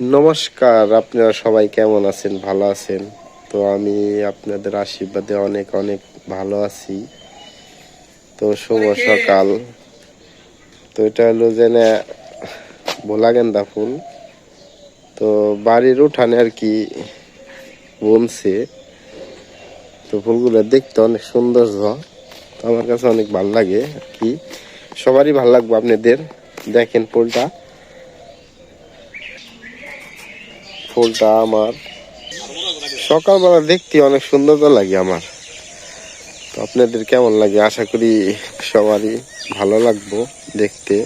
নমস্কার আপনারা সবাই কেমন আছেন? ভালো আছেন? তো আমি আপনাদের আশীর্বাদে অনেক অনেক ভালো আছি। তো শুভ সকাল। তো এটা হলো যে ভোলা গেন্দা ফুল। তো বাড়ির উঠানে আর কি বনছে। তো ফুলগুলো দেখতে অনেক সৌন্দর্য তো আমার কাছে অনেক ভালো লাগে আর কি। সবারই ভালো লাগবে আপনাদের। দেখেন ফুলটা। ফুলটা আমার। সকালবেলা দেখতে অনেক সুন্দর লাগে আমার। তো আপনাদের কেমন লাগে? আশা করি সবারই ভালো লাগবো দেখতে।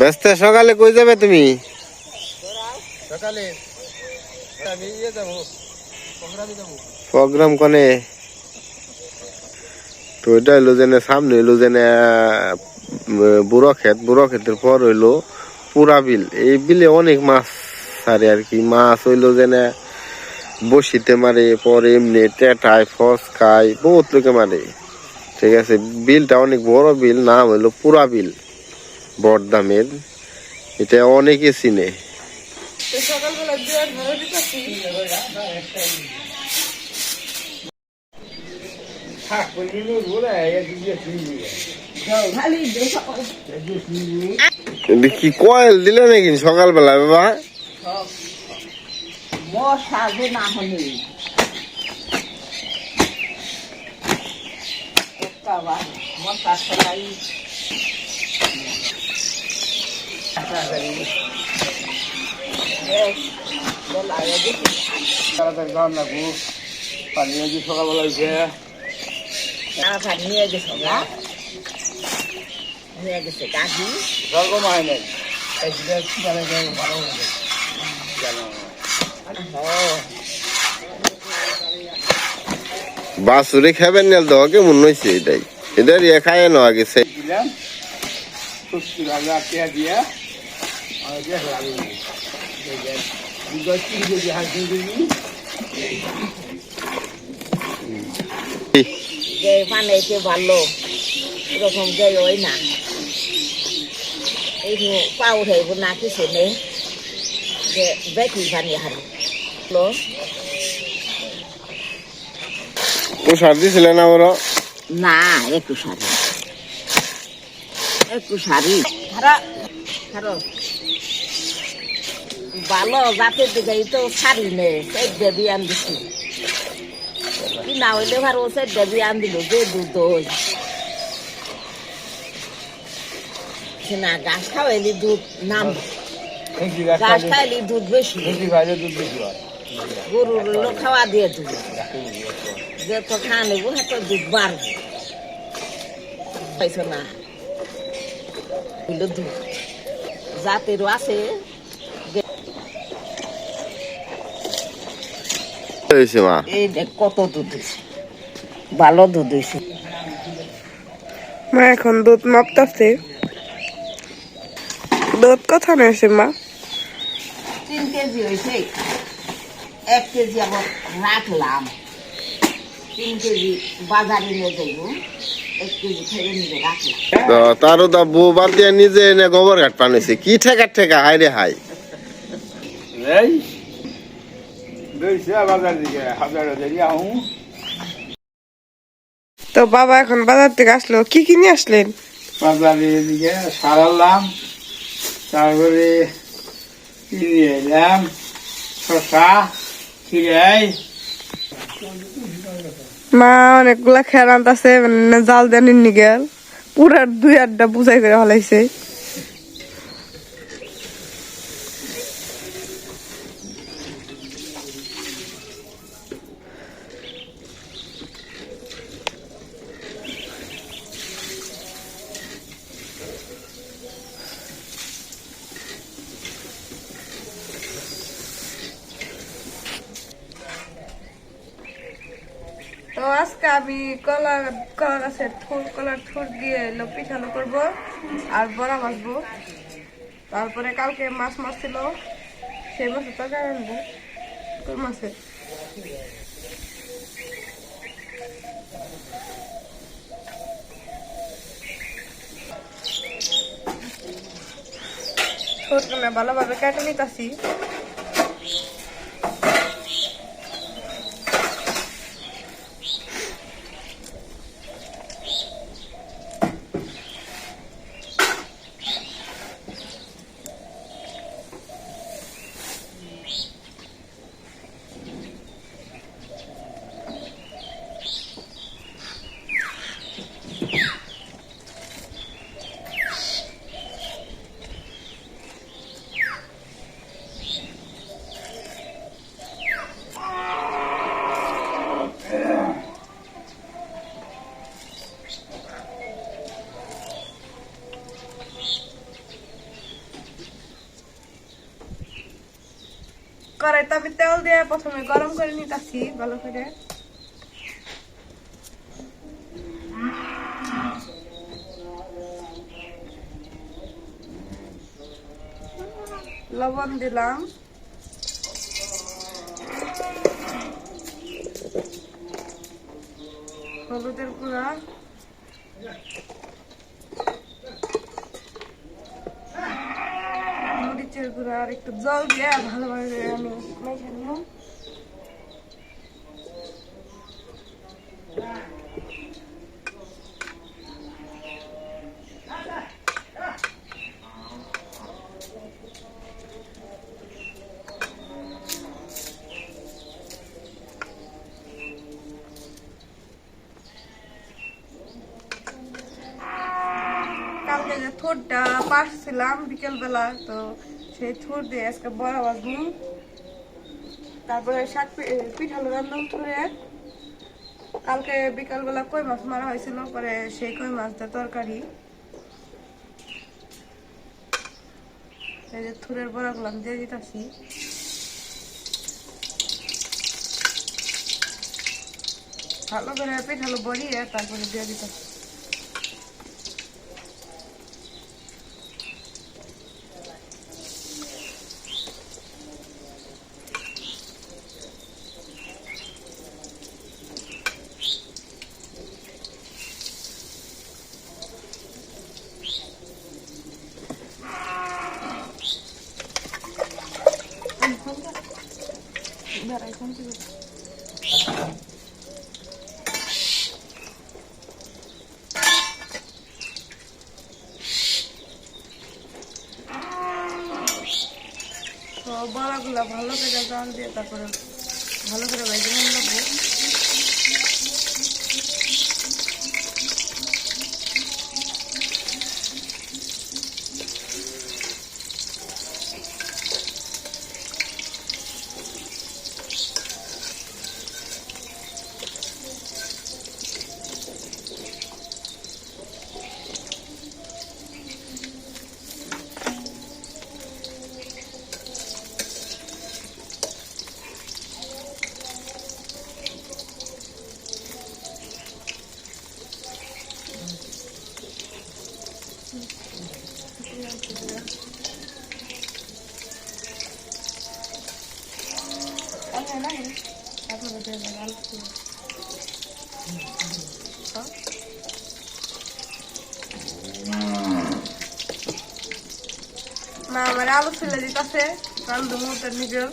ব্যস্ত? সকালে কই যাবে তুমি? সকালে আমি ইয়ে যাব প্রোগ্রাম কনে? তো এটা হইল যে সামনে হইল যে বুড়ো ক্ষেত। বুড়ো ক্ষেতের পর হইল পুরা বিল। এই বিলে অনেক মাছ ছাড়ে আর কি মাছ হইল যে না বসিতে মারে পরে এমনি টেটায় ফস খায় বহুত লোকে মারে। ঠিক আছে বিলটা অনেক বড় বিল নাম হইল পুরা বিল। বড়দামের এটা অনেকে চিনে। সকালবেলা কি কয়েল দিলে নাকি সকালবেলা বাবা? তাড়াতাড়ি গান লাগবো পানি সকালবেলা উঠে তাড়াতাড়ি নিয়ে গেছো গেছে হয় নাই মানে ভালো বাসুরে খাবেন না তো কেমন হয়েছে এটাই? এটার ইয়ে খায় না আগে সে দিলাম সুস্থ রাজা পেয়া দিয়া আর যে লাগবে দুটো তিন কেজি হাত তিন কেজি যে মানে যে ভালো এরকম যে ওই না এই পা উঠাইব না কিছু নেই যে বেটি বানিয়ে হারি হলো ও সার দিছিল না একটু শাড়ি একটু শাড়ি খারা খারো ভালো জাতের দিকে তো শাড়ি নে সেই দেবী আন দিছি না হইলে ভালো সেই দেবী আন দিল যে দুধ ওই না গাছ খাওয়াইলি দুধ নাম। খাইলি দুধ বেশি। হয়। গরুর লোক খাওয়া দিয়ে দুধ। দুধ বাড়বে। পাইছো না? হইল দুধ। জাতেরও আছে। মা? এই দেখ কত দুধ হয়েছে ভালো দুধ হয়েছে মা এখন দুধ মাপতাছে। দুধ কথা নেছে মা তিন কেজি হয়েছে। এক কেজি আবার রাখলাম। তিন কেজি বাজারে নিয়ে যাইব। তো তারও তা বউ বাদ দিয়ে নিজে এনে গোবর ঘাট পানিছে কি ঠেকা ঠেকা হাই রে হাই তো বাবা এখন বাজার থেকে আসলো কি কিনে আসলেন? বাজারে এদিকে সারালাম তারপরে এলাম? শশা খিরাই মা, অনেকগুলা খেয়ার আনতেছে মানে জাল দেন নিগেল পুরার দুই আড্ডা বুঝাই করে হলাইছে তো আজকে আমি কলা কলা গাছের ঠোর কলার ঠোর দিয়ে এলো পিঠানো করব আর বড়া ভাজবো। তারপরে কালকে মাছ মারছিল, সেই মাছের তরকারি আনব। কোন মাছের ঠোঁট ভালোভাবে কেটে নিতেছি কড়াইতে আমি তেল দিয়ে প্রথমে গরম করে নিতেছি, ভালো করে। লবণ দিলাম। হলুদের গুঁড়া। মরিচের গুঁড়া আর একটু জল দিয়ে ভালোভাবে আমি মেখে নেব কালকে যে থোরটা পারছিলাম বিকেল বেলা তো সেই থোর দিয়ে আজকে বড় বাজবো তারপরে শাক পিঠালো রান্নাম থরে কালকে বিকালবেলা কই মাছ মারা হয়েছিল, পরে সেই কই মাছটা তরকারি। এই যে থুরের বড়া গুলাম দিয়ে দিতেছি। ভালো করে পিঠালো বড়িয়ে তারপরে দিয়ে দিতেছি বেড়াই কোন দিকে? তো বড়াগুলো ভালো করে জল দিয়ে তারপরে ভালো করে ভেজে নেব মা আমার আলু ফেলে দিতেছে। রান্ধু মুহূর্তের নিজের।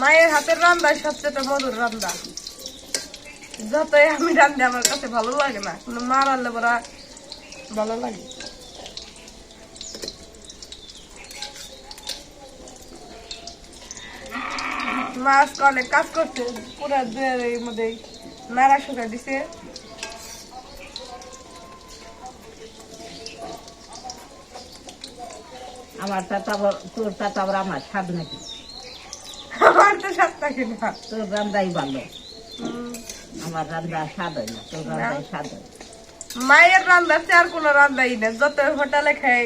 মায়ের হাতের রান্না সবচেয়ে মধুর রান্না যতই আমি রান্ধি আমার কাছে ভালো লাগে না কিন্তু মা রান্না বড়া ভালো লাগে? মা আজকে অনেক কাজ করছে পুরা দুয়ের মধ্যে নাড়া শুকা দিছে। আমার আবার তোর চাটা আবার আমার স্বাদ নাকি? আমার তো সাত থাকে না। তোর রান্দাই ভালো। আমার রান্না স্বাদ হয় না তোর স্বাদ হয় মায়ের রান্না আর কোনো রান্নাই না। যত হোটেলে খাই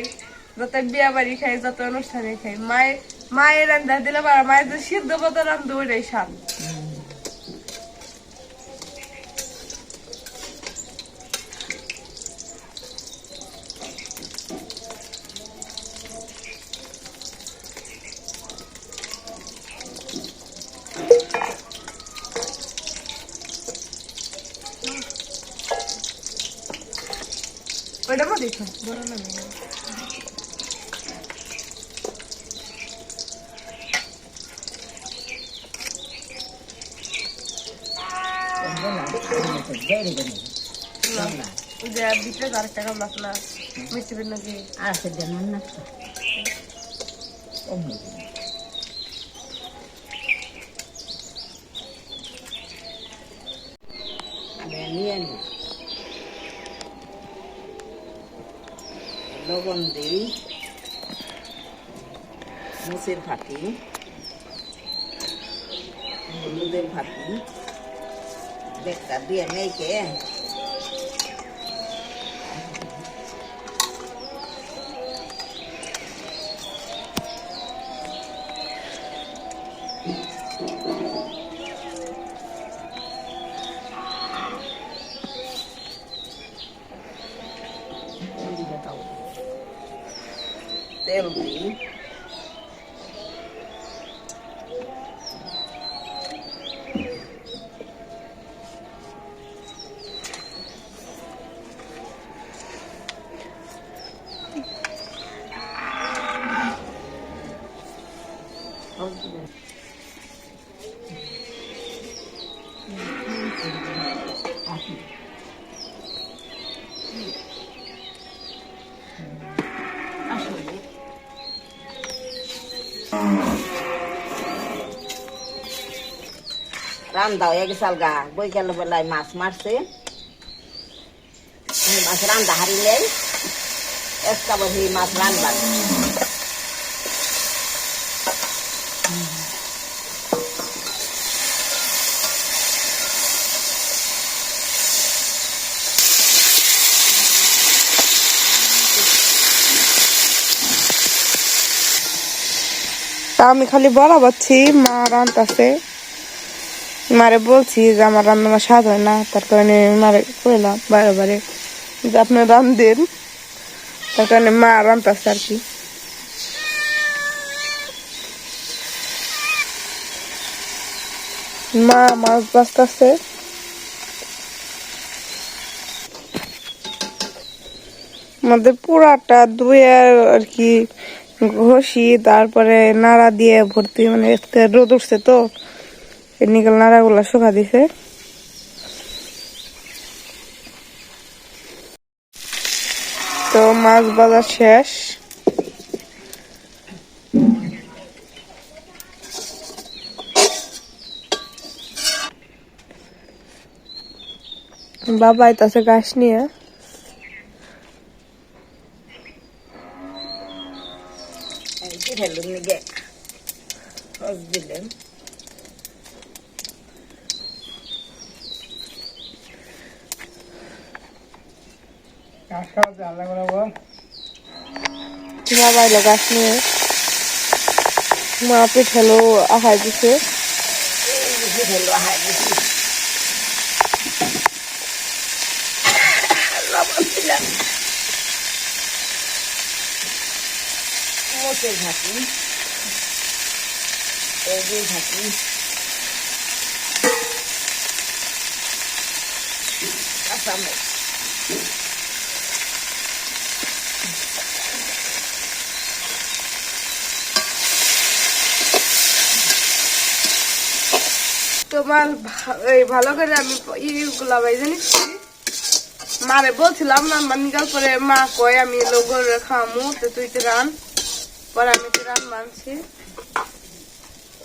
যত বিয়া বাড়ি খাই যত অনুষ্ঠানে খাই মায়ের মায়ের রান্না দিলে মায়ের যে সিদ্ধ মতো রান্ধ ওইটাই স্বাদ। ওইটা দেখো বড় না। মেয়ে। না। ওই যে ভিতরে আরেকটা কামলা আছে না মিষ্টি বের নাকি আর সে দেন না নিয়ে নি লবণ দিই মুসের ফাঁকি হলুদের ফাঁকি বেগটা দিয়ে মেয়েকে তেল রান্দা হয়ে গেছে আলগা বৈকাল বেলায় মাছ মারছে। মাছ রান্দা হারিলে একটা বসে মাছ রান্দার তা আমি খালি বরাবরছি মা রান্তাছে। মারে বলছি যে আমার রান্না স্বাদ হয় না, তার কারণে মারে কইলাম বারে বারে যে আপনি রান্ধেন তার কারণে মা রান্তাছে আর কি। মা মাছ বাঁচতেছে। আমাদের পুরাটা ধুয়ে আর কি ঘষি, তারপরে নাড়া দিয়ে ভর্তি মানে রোদ উঠছে তো। নিকাল নাড়াগুলা শুকা দিছে তো মাছ বাজার শেষ বাবা আইতাছে গাছ নিয়ে দিলেন কাজ খাওয়াতে আলাদা করে বল বাবা এলো গাছ নিয়ে মা পিঠালো আহার দিছে। ঝাঁকি এই দুই তোমার এই ভালো করে আমি ইগুলা বাইজে নিচ্ছি। মারে বলছিলাম না, আমার নিকাল পরে মা কয়, আমি লোগর খামু তো তুই তো রান। পরে আমি তো রান মানছি।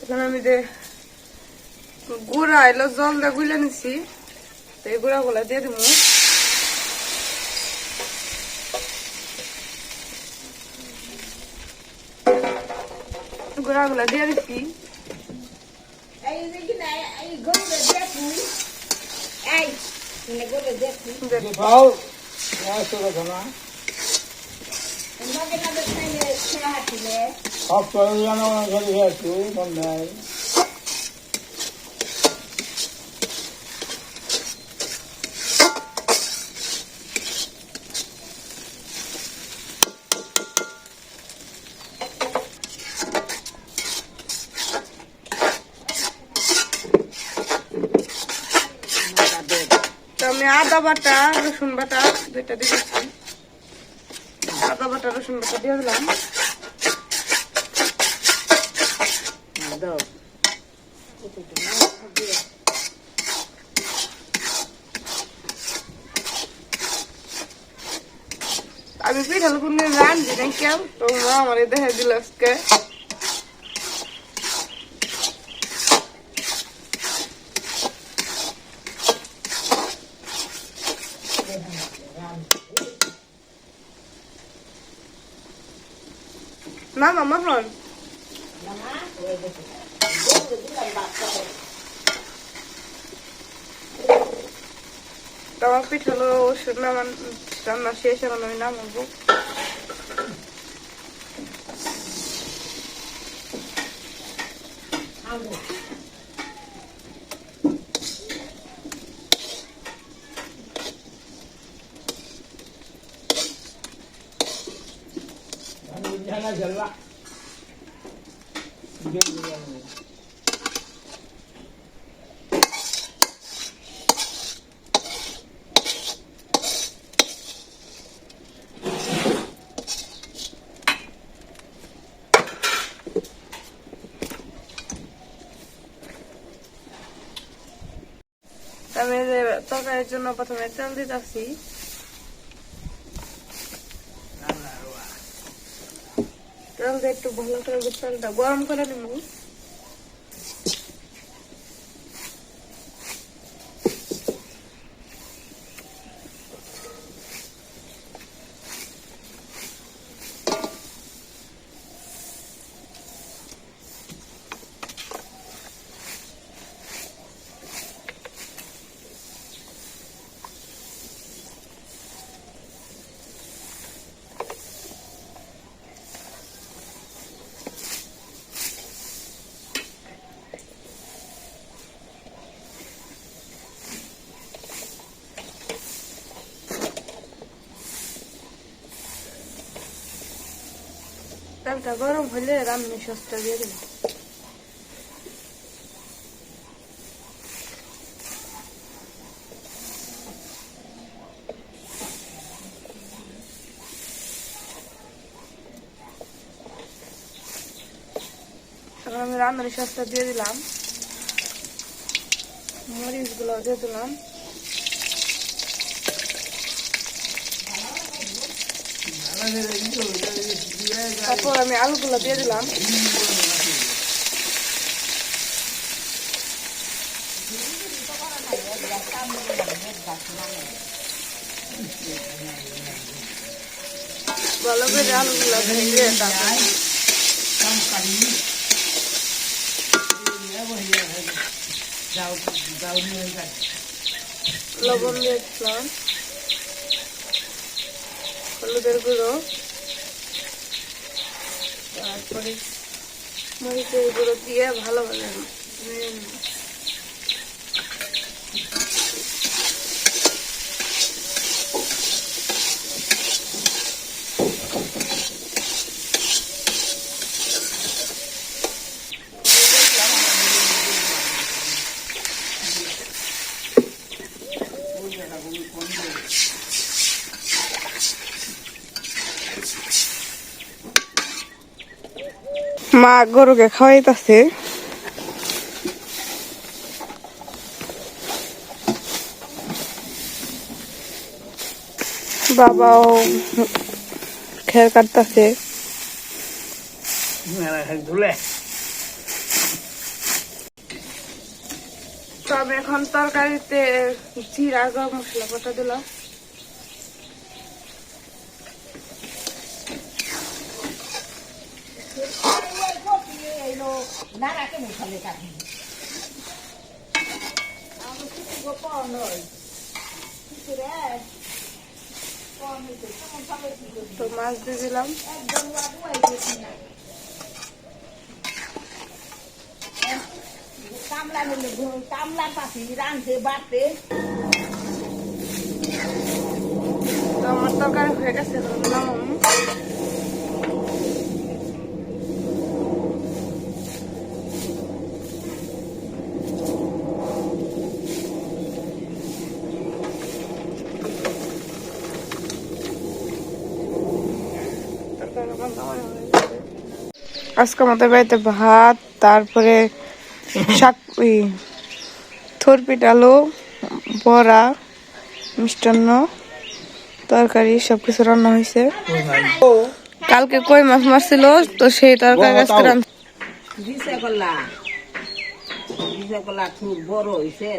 এখন আমি যে গুড়া এলো, জল দিয়ে গুলে নিছি, তো এই গুড়া গুলা দিয়ে দিব গুড়া গুলা দিয়ে দিচ্ছি। এই যে কি না এই গরুরে দেখুন এই মানে গরুরে দেখুন খাও মাছ তো দেখো না নগে নগে খাইলে ছেঁড়া হাঁটিলে সব করে জানো ঘরে গেছো বন্ধায় নটা দেব তো আমি আদা বাটা রসুন বাটা, দুইটা দিয়ে দিচ্ছি। আদা বাটা রসুন বাটা দিয়ে দিলাম। আমি পিঠাল কোন রান্ধি না কেউ তোমরা আমার দেখে দিল আজকে। না মামা ফোন তোমার পিঠালো নামান রান্না শেষ এখন আমি নামাবো জানা জ্বালা আমি এই যে তরকারির জন্য প্রথমে তেল দিতেছি তেল দিয়ে একটু ভালো করে তেলটা গরম করে নিব। তেলটা গরম হলে রান্না সস্তা দিয়ে দিলাম আমি রান্নার সস্তা দিয়ে দিলাম। মরিচগুলো দিয়ে দিলাম। তারপর আমি আলুগুলো দিয়ে দিলাম। ভালো করে আলুগুলো ভেঙে তারপর লবণ দিয়ে দিলাম। হলুদের গুঁড়ো তারপরে মরিচের গুঁড়ো দিয়ে ভালো গরুকে খাওয়াইতেছে। বাবাও খেয়াল কাটতেছে। ধুলে তো এখন তরকারিতে জিরা গরম মশলা বাটা দিলাম? নারাকে মুখালে কাটি আমি কিছু গোপন নয় কিছু রে? কম হইতে কেমন ভাবে কি করবি? তো মাছ দিয়ে দিলাম। একদম গেছি না। কামলা নিলে কামলা পাশি রাঁধতে বাড়তে। আমার তরকারি হয়ে গেছে নামাবো। আজকে আমাদের বাড়িতে ভাত তারপরে শাক থরপিট আলু বড়া মিষ্টান্ন তরকারি সবকিছু রান্না হয়েছে। কালকে কই মাছ মারছিল? তো সেই তরকারি আজকে রান্না বড় হয়েছে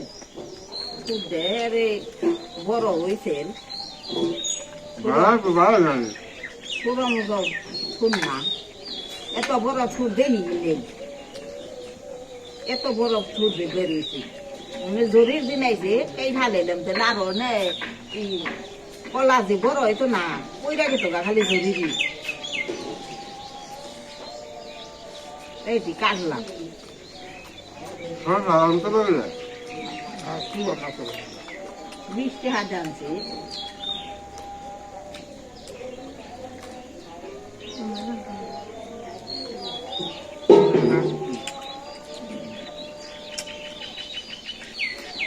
বড় হয়েছে ভালো ভালো মতো ফুল না এত বড় ফুল দেখি নেই এত বড় ফুল বেরিয়েছে আমি জরির দিন আইছে এই ঢালে এলাম তো আরও কলা যে বড় হয়তো না ওইটা গেতো গা খালি জরিরি এইটি কাটলাম। বৃষ্টি হাত আনছে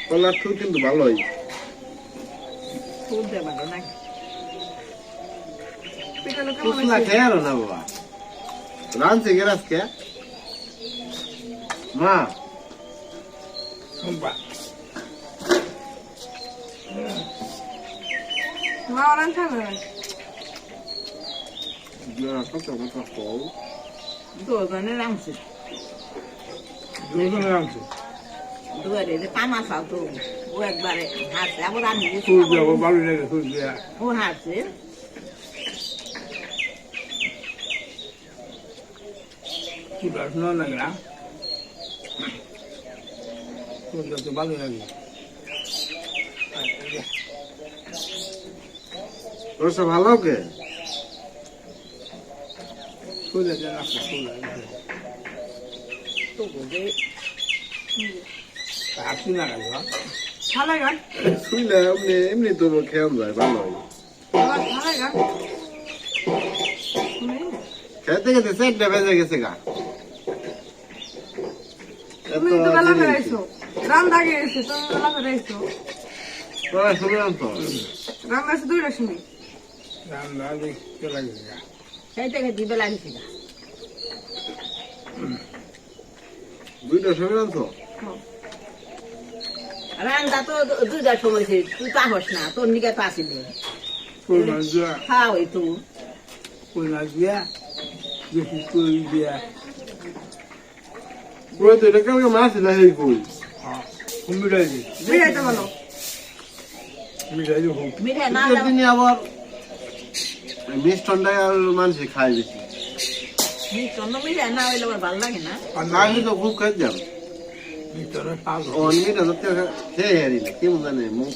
কলার থুর কিন্তু ভালোই ফুল দেবালো নাই পিঠানো কেমন কুসলা খেয়ে আর না বাবা রানছে কে আজকে মা মা ওরান খাবে না কত কত ফল দুজনে রামছে দুজনে রানছে দুয়ারে যে কামা খাও তো ও একবারে হাসছে আবার আমি ও হাসছে ফুল শোনা লাগে না ফুল তো ভালো লাগে। রসা ভালো কে? ফুল আছে না ফুল তো বলে আপনি না শুইলে এমনি এমনি তো খেয়াল ভালো ভালো গান খেতে খেতে গেছে গা তুমি তো বেলা করে আইছো রান্না গিয়েছে তুমি বেলা রান্না দুইটা শুনি রান্না দেখতে লাগে গা সেই থেকে দিবে লাগিছে না দুইটা শুনলাম তো রান্না তো দুইটার সময় সে তুই পাহস না তোর নিকে তো। আসিনি ওই তো তো মিঠে আবার মিষ্টনটাই আর মানুষ খায় বেশি। না হইলে আমার ভালো লাগে না। আর না হলে তো খুব খাই যাম ও মিঠা তো খেয়ে হারি না কেমন জানে মুখ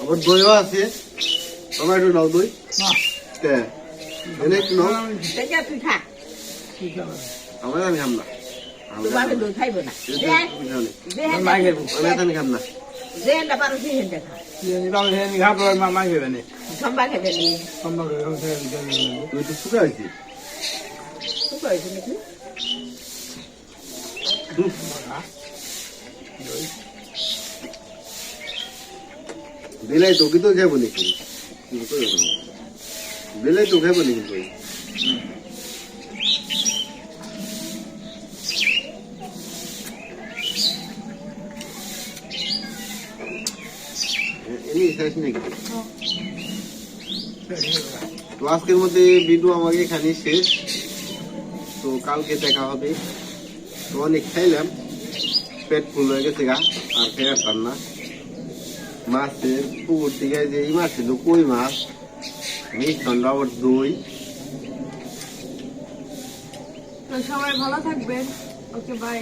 আবার দইও আছে টমেটো নাও দই তে এনে একটু নাও เอาไม่ได้ไม่ทำนะดูว่าเป็นดูไทยบ่นะเด้เด้มันไม่เห็นผมไม่ท่านทำนะเด้แต่บ้านที่เห็นเด็กค่ะเดี๋ยวนี้บ้านเห็นครับเลยมาไม่เห็นนี่ทำบ้านเห็นแบบนี้ทำบ้านเห็นแบบนี้ดูทุกข์เลยสิทุกข์เลยใช่ไหมที่อืมอ่ะเดี๋ยวเลยตัวกี่ตัวใช่บ่นี่ตัวเดี๋ยวเลยตัวแค่บ่นี่ตัว শেষ নাকি তো আজকের মধ্যে ভিডিও আমাকে এখানে শেষ। তো কালকে দেখা হবে। তো অনেক খাইলাম। পেট ফুল হয়ে গেছে গা, আর আসতাম না। মাছের পুকুর থেকে যে এই মাছ ছিল কই মাছ? মিষ্টান্ন আবার দই। সবাই ভালো থাকবেন। Okay bye